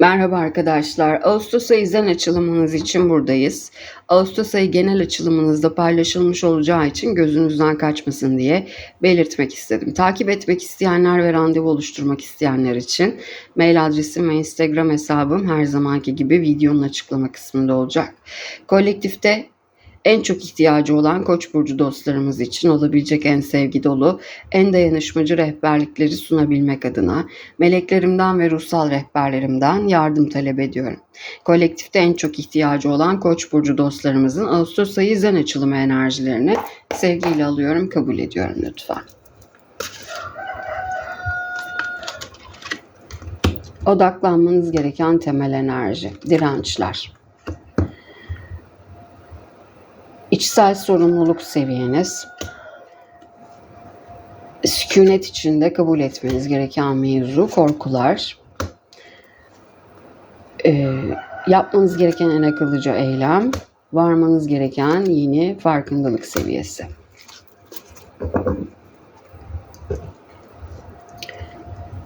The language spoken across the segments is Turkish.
Merhaba arkadaşlar. Ağustos ayı zen açılımınız için buradayız. Ağustos ayı genel açılımınızda paylaşılmış olacağı için gözünüzden kaçmasın diye belirtmek istedim. Takip etmek isteyenler ve randevu oluşturmak isteyenler için mail adresim ve Instagram hesabım her zamanki gibi videonun açıklama kısmında olacak. Kolektifte en çok ihtiyacı olan Koç burcu dostlarımız için olabilecek en sevgi dolu, en dayanışmacı rehberlikleri sunabilmek adına meleklerimden ve ruhsal rehberlerimden yardım talep ediyorum. Kolektifte en çok ihtiyacı olan Koç burcu dostlarımızın Ağustos ayı zen açılımı enerjilerini sevgiyle alıyorum, kabul ediyorum lütfen. Odaklanmanız gereken temel enerji, dirençler. İçsel sorumluluk seviyeniz, sükunet içinde kabul etmeniz gereken mevzu, korkular, Ee, yapmanız gereken en akıllıca eylem, varmanız gereken yeni farkındalık seviyesi.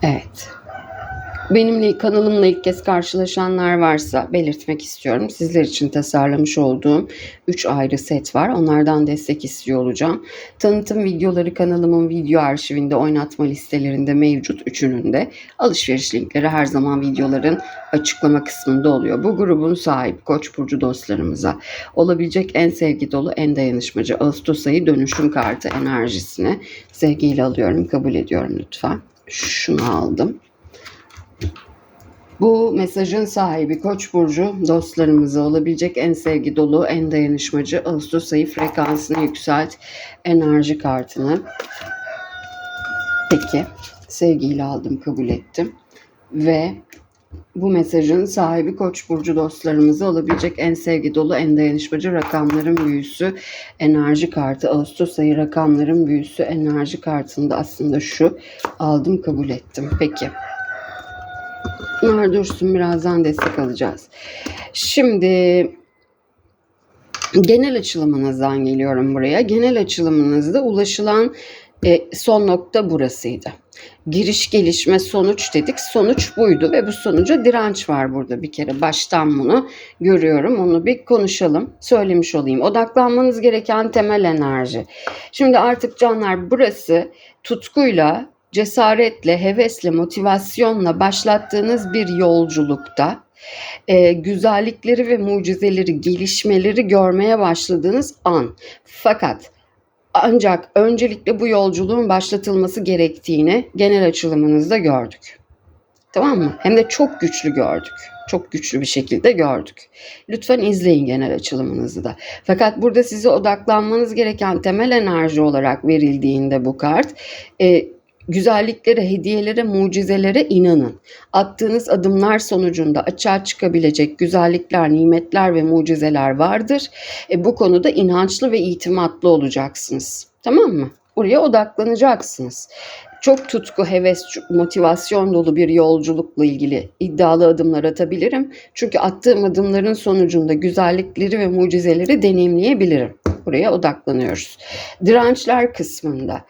Evet. Benimle kanalımla ilk kez karşılaşanlar varsa belirtmek istiyorum. Sizler için tasarlamış olduğum 3 ayrı set var. Onlardan destek istiyor olacağım. Tanıtım videoları kanalımın video arşivinde oynatma listelerinde mevcut üçünün de alışveriş linkleri her zaman videoların açıklama kısmında oluyor. Bu grubun sahibi Koç burcu dostlarımıza olabilecek en sevgi dolu, en dayanışmacı Ağustos ayı dönüşüm kartı enerjisini sevgiyle alıyorum, kabul ediyorum lütfen. Şunu aldım. Bu mesajın sahibi Koç burcu dostlarımıza olabilecek en sevgi dolu, en dayanışmacı Ağustos ayı frekansını yükselt enerji kartını. Peki, sevgiyle aldım, kabul ettim. Ve bu mesajın sahibi Koç burcu dostlarımıza olabilecek en sevgi dolu, en dayanışmacı rakamların büyüsü enerji kartı. Ağustos ayı rakamların büyüsü enerji kartında aslında şu aldım, kabul ettim. Peki. Bunlar dursun birazdan destek alacağız. Şimdi genel açılımınızdan geliyorum buraya. Genel açılımınızda ulaşılan e, son nokta burasıydı. Giriş, gelişme, sonuç dedik. Sonuç buydu ve bu sonuca direnç var burada bir kere. Baştan bunu görüyorum. Onu bir konuşalım. Söylemiş olayım. Odaklanmanız gereken temel enerji. Şimdi artık canlar burası tutkuyla cesaretle, hevesle, motivasyonla başlattığınız bir yolculukta e, güzellikleri ve mucizeleri, gelişmeleri görmeye başladığınız an. Fakat ancak öncelikle bu yolculuğun başlatılması gerektiğini genel açılımınızda gördük. Tamam mı? Hem de çok güçlü gördük. Çok güçlü bir şekilde gördük. Lütfen izleyin genel açılımınızı da. Fakat burada size odaklanmanız gereken temel enerji olarak verildiğinde bu kart e, güzelliklere, hediyelere, mucizelere inanın. Attığınız adımlar sonucunda açığa çıkabilecek güzellikler, nimetler ve mucizeler vardır. E, bu konuda inançlı ve itimatlı olacaksınız. Tamam mı? Buraya odaklanacaksınız. Çok tutku, heves, motivasyon dolu bir yolculukla ilgili iddialı adımlar atabilirim. Çünkü attığım adımların sonucunda güzellikleri ve mucizeleri deneyimleyebilirim buraya odaklanıyoruz. Dirençler kısmında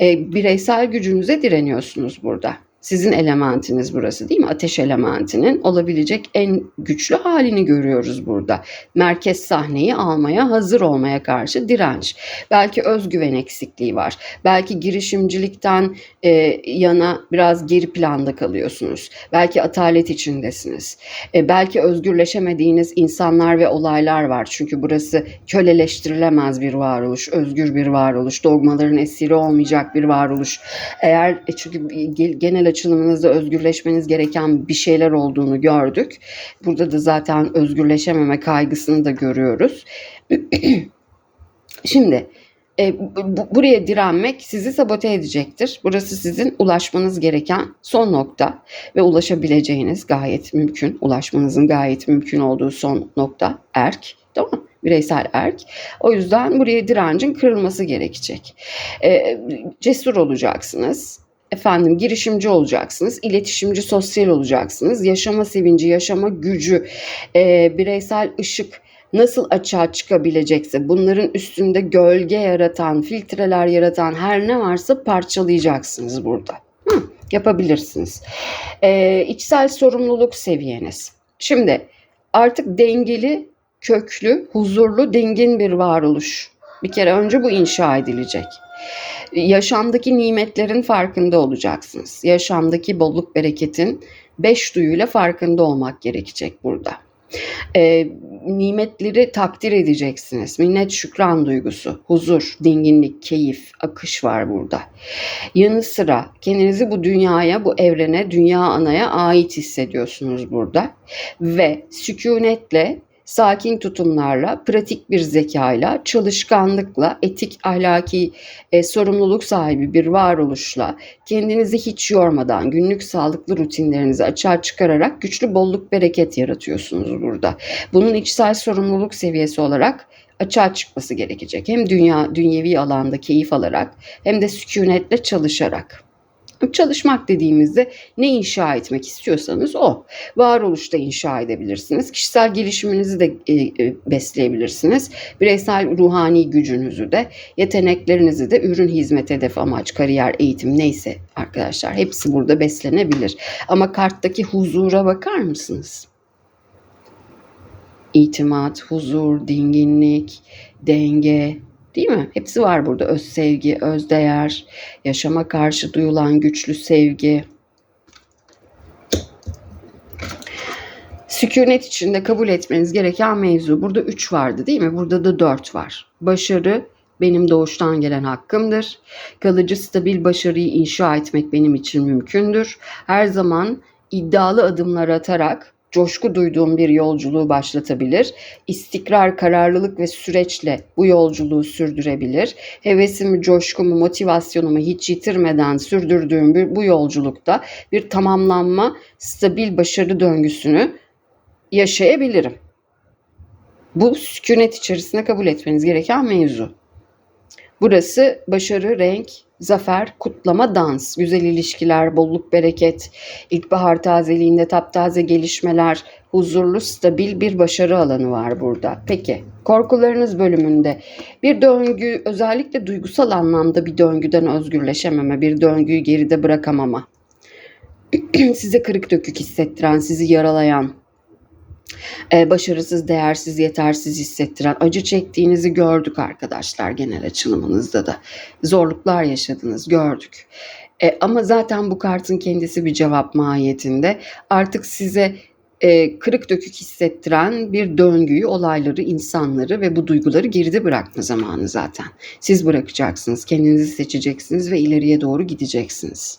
e, bireysel gücünüze direniyorsunuz burada. Sizin elementiniz burası değil mi? Ateş elementinin olabilecek en güçlü halini görüyoruz burada. Merkez sahneyi almaya, hazır olmaya karşı direnç. Belki özgüven eksikliği var. Belki girişimcilikten e, yana biraz geri planda kalıyorsunuz. Belki atalet içindesiniz. E, belki özgürleşemediğiniz insanlar ve olaylar var. Çünkü burası köleleştirilemez bir varoluş, özgür bir varoluş, dogmaların esiri olmayacak bir varoluş. Eğer e, çünkü genel açılımınızda özgürleşmeniz gereken bir şeyler olduğunu gördük. Burada da zaten özgürleşememe kaygısını da görüyoruz. Şimdi e, bu, buraya direnmek sizi sabote edecektir. Burası sizin ulaşmanız gereken son nokta ve ulaşabileceğiniz gayet mümkün, ulaşmanızın gayet mümkün olduğu son nokta erk. Tamam mı? bireysel erk. O yüzden buraya direncin kırılması gerekecek. E, cesur olacaksınız efendim girişimci olacaksınız, iletişimci, sosyal olacaksınız, yaşama sevinci, yaşama gücü, e, bireysel ışık nasıl açığa çıkabilecekse bunların üstünde gölge yaratan, filtreler yaratan her ne varsa parçalayacaksınız burada. Hı, Yapabilirsiniz. Ee, içsel sorumluluk seviyeniz. Şimdi artık dengeli, köklü, huzurlu, dingin bir varoluş. Bir kere önce bu inşa edilecek. Yaşamdaki nimetlerin farkında olacaksınız. Yaşamdaki bolluk bereketin beş duyuyla farkında olmak gerekecek burada. Ee, nimetleri takdir edeceksiniz. Minnet şükran duygusu, huzur, dinginlik, keyif, akış var burada. Yanı sıra kendinizi bu dünyaya, bu evrene, dünya anaya ait hissediyorsunuz burada. Ve sükunetle, sakin tutumlarla, pratik bir zekayla, çalışkanlıkla, etik, ahlaki, e, sorumluluk sahibi bir varoluşla, kendinizi hiç yormadan günlük sağlıklı rutinlerinizi açığa çıkararak güçlü bolluk bereket yaratıyorsunuz burada. Bunun içsel sorumluluk seviyesi olarak açığa çıkması gerekecek. Hem dünya dünyevi alanda keyif alarak hem de sükunetle çalışarak. Çalışmak dediğimizde ne inşa etmek istiyorsanız o. Varoluşta inşa edebilirsiniz. Kişisel gelişiminizi de e, e, besleyebilirsiniz. Bireysel ruhani gücünüzü de, yeteneklerinizi de ürün, hizmet, hedef, amaç, kariyer, eğitim neyse arkadaşlar hepsi burada beslenebilir. Ama karttaki huzura bakar mısınız? İtimat, huzur, dinginlik, denge, Değil mi? Hepsi var burada. Öz sevgi, öz değer, yaşama karşı duyulan güçlü sevgi. Sükunet içinde kabul etmeniz gereken mevzu. Burada 3 vardı değil mi? Burada da 4 var. Başarı benim doğuştan gelen hakkımdır. Kalıcı stabil başarıyı inşa etmek benim için mümkündür. Her zaman iddialı adımlar atarak coşku duyduğum bir yolculuğu başlatabilir. İstikrar, kararlılık ve süreçle bu yolculuğu sürdürebilir. Hevesimi, coşkumu, motivasyonumu hiç yitirmeden sürdürdüğüm bu yolculukta bir tamamlanma, stabil başarı döngüsünü yaşayabilirim. Bu sükunet içerisinde kabul etmeniz gereken mevzu. Burası başarı, renk, zafer, kutlama, dans, güzel ilişkiler, bolluk, bereket, ilkbahar tazeliğinde taptaze gelişmeler, huzurlu, stabil bir başarı alanı var burada. Peki, korkularınız bölümünde bir döngü, özellikle duygusal anlamda bir döngüden özgürleşememe, bir döngüyü geride bırakamama, size kırık dökük hissettiren, sizi yaralayan, başarısız, değersiz, yetersiz hissettiren, acı çektiğinizi gördük arkadaşlar genel açılımınızda da. Zorluklar yaşadınız, gördük. E, ama zaten bu kartın kendisi bir cevap mahiyetinde. Artık size e, kırık dökük hissettiren bir döngüyü, olayları, insanları ve bu duyguları geride bırakma zamanı zaten. Siz bırakacaksınız, kendinizi seçeceksiniz ve ileriye doğru gideceksiniz.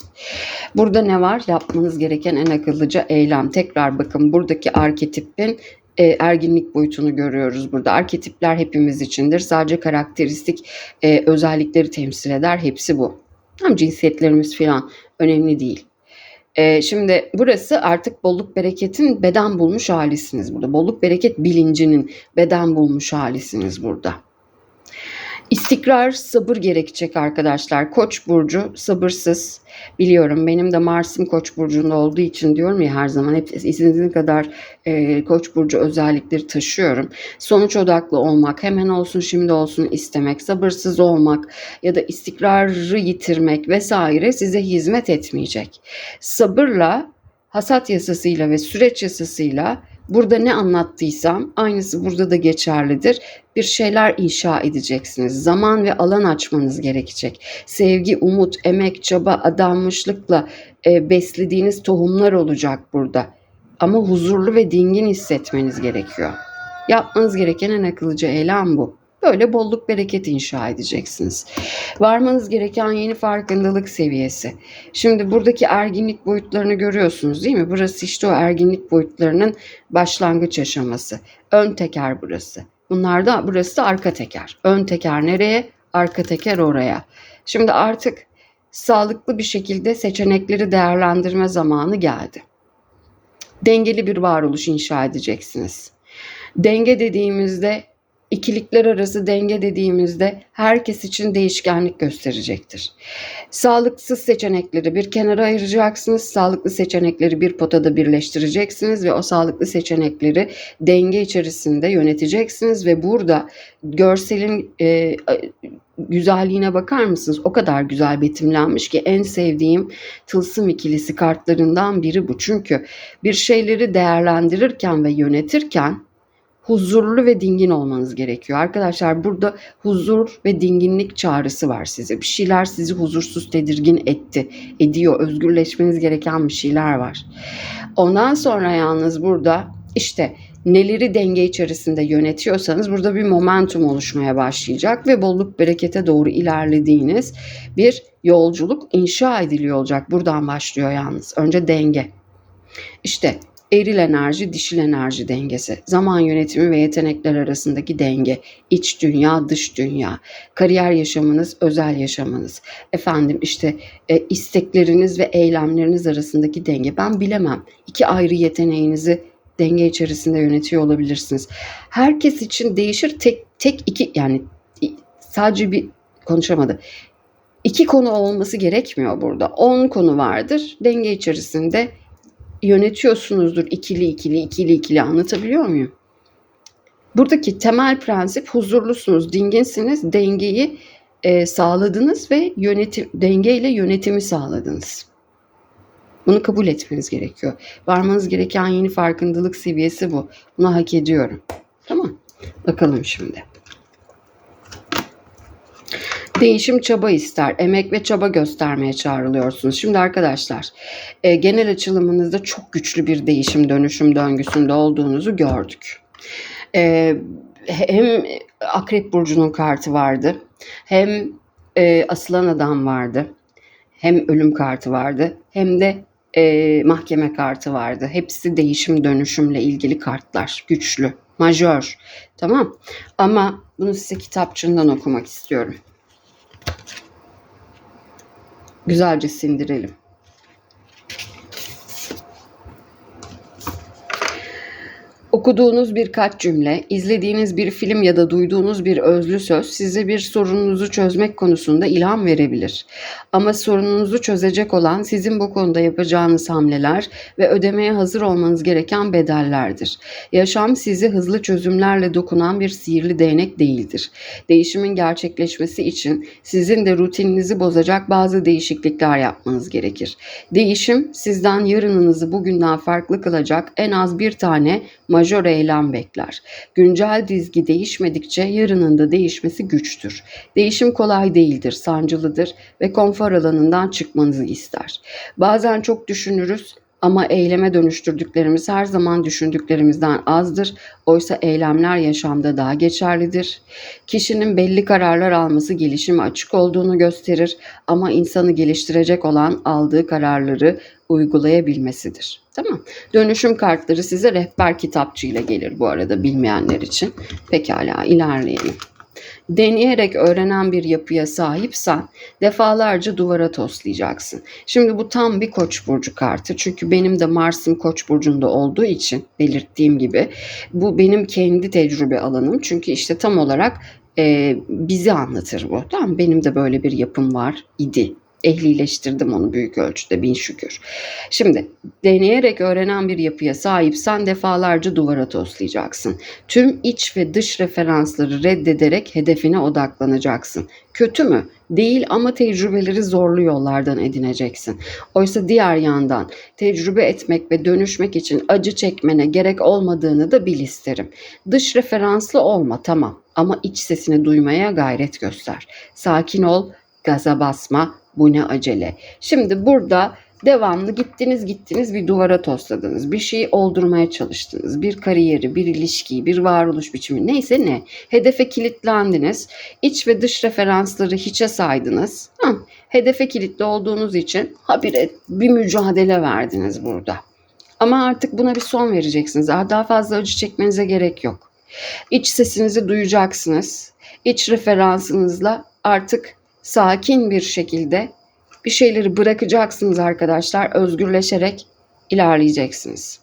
Burada ne var? Yapmanız gereken en akıllıca eylem. Tekrar bakın buradaki arketipin e, erginlik boyutunu görüyoruz burada. Arketipler hepimiz içindir. Sadece karakteristik e, özellikleri temsil eder. Hepsi bu. Hem cinsiyetlerimiz falan önemli değil. Ee, şimdi burası artık bolluk bereketin beden bulmuş halisiniz burada. Bolluk bereket bilincinin beden bulmuş halisiniz burada. İstikrar, sabır gerekecek arkadaşlar. Koç burcu sabırsız. Biliyorum benim de Mars'ım Koç burcunda olduğu için diyorum ya her zaman hep istediğiniz kadar e, Koç burcu özellikleri taşıyorum. Sonuç odaklı olmak, hemen olsun şimdi olsun istemek, sabırsız olmak ya da istikrarı yitirmek vesaire size hizmet etmeyecek. Sabırla hasat yasasıyla ve süreç yasasıyla Burada ne anlattıysam aynısı burada da geçerlidir. Bir şeyler inşa edeceksiniz. Zaman ve alan açmanız gerekecek. Sevgi, umut, emek, çaba, adanmışlıkla e, beslediğiniz tohumlar olacak burada. Ama huzurlu ve dingin hissetmeniz gerekiyor. Yapmanız gereken en akıllıca eylem bu. Böyle bolluk bereket inşa edeceksiniz. Varmanız gereken yeni farkındalık seviyesi. Şimdi buradaki erginlik boyutlarını görüyorsunuz değil mi? Burası işte o erginlik boyutlarının başlangıç aşaması. Ön teker burası. Bunlar da burası da arka teker. Ön teker nereye? Arka teker oraya. Şimdi artık sağlıklı bir şekilde seçenekleri değerlendirme zamanı geldi. Dengeli bir varoluş inşa edeceksiniz. Denge dediğimizde ikilikler arası denge dediğimizde herkes için değişkenlik gösterecektir. Sağlıksız seçenekleri bir kenara ayıracaksınız. Sağlıklı seçenekleri bir potada birleştireceksiniz ve o sağlıklı seçenekleri denge içerisinde yöneteceksiniz ve burada görselin e, güzelliğine bakar mısınız? O kadar güzel betimlenmiş ki en sevdiğim tılsım ikilisi kartlarından biri bu. Çünkü bir şeyleri değerlendirirken ve yönetirken huzurlu ve dingin olmanız gerekiyor. Arkadaşlar burada huzur ve dinginlik çağrısı var size. Bir şeyler sizi huzursuz, tedirgin etti, ediyor. Özgürleşmeniz gereken bir şeyler var. Ondan sonra yalnız burada işte neleri denge içerisinde yönetiyorsanız burada bir momentum oluşmaya başlayacak ve bolluk berekete doğru ilerlediğiniz bir yolculuk inşa ediliyor olacak. Buradan başlıyor yalnız. Önce denge. İşte eril enerji, dişil enerji dengesi, zaman yönetimi ve yetenekler arasındaki denge, iç dünya, dış dünya, kariyer yaşamınız, özel yaşamınız, efendim işte e, istekleriniz ve eylemleriniz arasındaki denge. Ben bilemem. İki ayrı yeteneğinizi denge içerisinde yönetiyor olabilirsiniz. Herkes için değişir. Tek tek iki yani sadece bir konuşamadı. İki konu olması gerekmiyor burada. On konu vardır. Denge içerisinde yönetiyorsunuzdur ikili ikili ikili ikili anlatabiliyor muyum? Buradaki temel prensip huzurlusunuz, dinginsiniz, dengeyi e, sağladınız ve yönetim dengeyle yönetimi sağladınız. Bunu kabul etmeniz gerekiyor. Varmanız gereken yeni farkındalık seviyesi bu. Bunu hak ediyorum. Tamam. Bakalım şimdi. Değişim çaba ister. Emek ve çaba göstermeye çağrılıyorsunuz. Şimdi arkadaşlar e, genel açılımınızda çok güçlü bir değişim dönüşüm döngüsünde olduğunuzu gördük. E, hem Akrep Burcu'nun kartı vardı. Hem e, Aslan Adam vardı. Hem ölüm kartı vardı. Hem de e, mahkeme kartı vardı. Hepsi değişim dönüşümle ilgili kartlar. Güçlü, majör. Tamam. Ama bunu size kitapçığından okumak istiyorum. Güzelce sindirelim. Okuduğunuz birkaç cümle, izlediğiniz bir film ya da duyduğunuz bir özlü söz size bir sorununuzu çözmek konusunda ilham verebilir. Ama sorununuzu çözecek olan sizin bu konuda yapacağınız hamleler ve ödemeye hazır olmanız gereken bedellerdir. Yaşam sizi hızlı çözümlerle dokunan bir sihirli değnek değildir. Değişimin gerçekleşmesi için sizin de rutininizi bozacak bazı değişiklikler yapmanız gerekir. Değişim sizden yarınınızı bugünden farklı kılacak en az bir tane majör eylem bekler. Güncel dizgi değişmedikçe yarının da değişmesi güçtür. Değişim kolay değildir, sancılıdır ve konfor alanından çıkmanızı ister. Bazen çok düşünürüz ama eyleme dönüştürdüklerimiz her zaman düşündüklerimizden azdır. Oysa eylemler yaşamda daha geçerlidir. Kişinin belli kararlar alması gelişime açık olduğunu gösterir ama insanı geliştirecek olan aldığı kararları uygulayabilmesidir. Tamam. Dönüşüm kartları size rehber kitapçığıyla gelir bu arada bilmeyenler için. Pekala ilerleyelim. Deneyerek öğrenen bir yapıya sahipsen defalarca duvara toslayacaksın. Şimdi bu tam bir koç burcu kartı. Çünkü benim de Mars'ım koç burcunda olduğu için belirttiğim gibi bu benim kendi tecrübe alanım. Çünkü işte tam olarak e, bizi anlatır bu. Tamam benim de böyle bir yapım var idi ehlileştirdim onu büyük ölçüde bin şükür. Şimdi deneyerek öğrenen bir yapıya sahipsen defalarca duvara toslayacaksın. Tüm iç ve dış referansları reddederek hedefine odaklanacaksın. Kötü mü? Değil ama tecrübeleri zorlu yollardan edineceksin. Oysa diğer yandan tecrübe etmek ve dönüşmek için acı çekmene gerek olmadığını da bil isterim. Dış referanslı olma tamam ama iç sesini duymaya gayret göster. Sakin ol, gaza basma, bu ne acele. Şimdi burada devamlı gittiniz gittiniz bir duvara tosladınız. Bir şeyi oldurmaya çalıştınız. Bir kariyeri, bir ilişkiyi, bir varoluş biçimi neyse ne. Hedefe kilitlendiniz. İç ve dış referansları hiçe saydınız. Hı, hedefe kilitli olduğunuz için habire bir mücadele verdiniz burada. Ama artık buna bir son vereceksiniz. Daha fazla acı çekmenize gerek yok. İç sesinizi duyacaksınız. İç referansınızla artık sakin bir şekilde bir şeyleri bırakacaksınız arkadaşlar. Özgürleşerek ilerleyeceksiniz.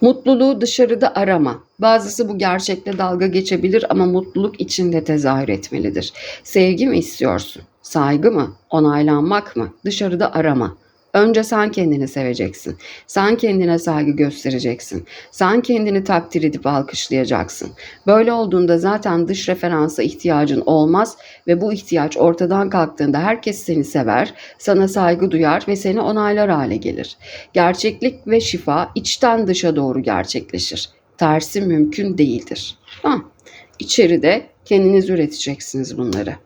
Mutluluğu dışarıda arama. Bazısı bu gerçekle dalga geçebilir ama mutluluk içinde tezahür etmelidir. Sevgi mi istiyorsun? Saygı mı? Onaylanmak mı? Dışarıda arama. Önce sen kendini seveceksin. Sen kendine saygı göstereceksin. Sen kendini takdir edip alkışlayacaksın. Böyle olduğunda zaten dış referansa ihtiyacın olmaz ve bu ihtiyaç ortadan kalktığında herkes seni sever, sana saygı duyar ve seni onaylar hale gelir. Gerçeklik ve şifa içten dışa doğru gerçekleşir. Tersi mümkün değildir. Tamam. İçeride kendiniz üreteceksiniz bunları.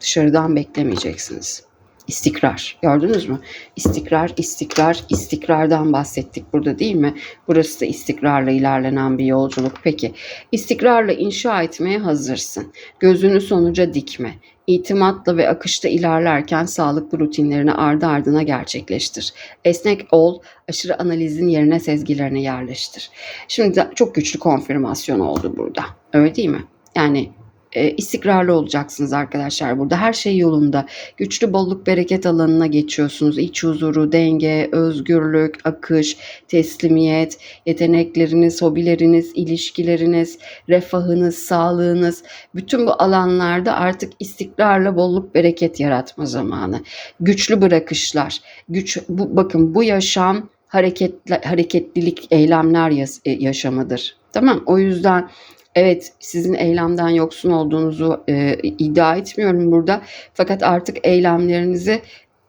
Dışarıdan beklemeyeceksiniz. İstikrar. Gördünüz mü? İstikrar, istikrar, istikrardan bahsettik burada değil mi? Burası da istikrarla ilerlenen bir yolculuk. Peki, istikrarla inşa etmeye hazırsın. Gözünü sonuca dikme. İtimatla ve akışta ilerlerken sağlıklı rutinlerini ardı ardına gerçekleştir. Esnek ol, aşırı analizin yerine sezgilerine yerleştir. Şimdi çok güçlü konfirmasyon oldu burada. Öyle değil mi? Yani e, istikrarlı olacaksınız arkadaşlar burada. Her şey yolunda. Güçlü bolluk bereket alanına geçiyorsunuz. İç huzuru, denge, özgürlük, akış, teslimiyet, yetenekleriniz, hobileriniz, ilişkileriniz, refahınız, sağlığınız. Bütün bu alanlarda artık istikrarla bolluk bereket yaratma zamanı. Güçlü bırakışlar. Güç bu bakın bu yaşam hareketli, hareketlilik, eylemler e, yaşamıdır. Tamam? O yüzden Evet, sizin eylemden yoksun olduğunuzu e, iddia etmiyorum burada. Fakat artık eylemlerinizi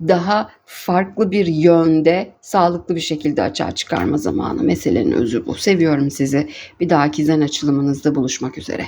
daha farklı bir yönde, sağlıklı bir şekilde açığa çıkarma zamanı. Meselenin özü bu. Seviyorum sizi. Bir dahaki zen açılımınızda buluşmak üzere.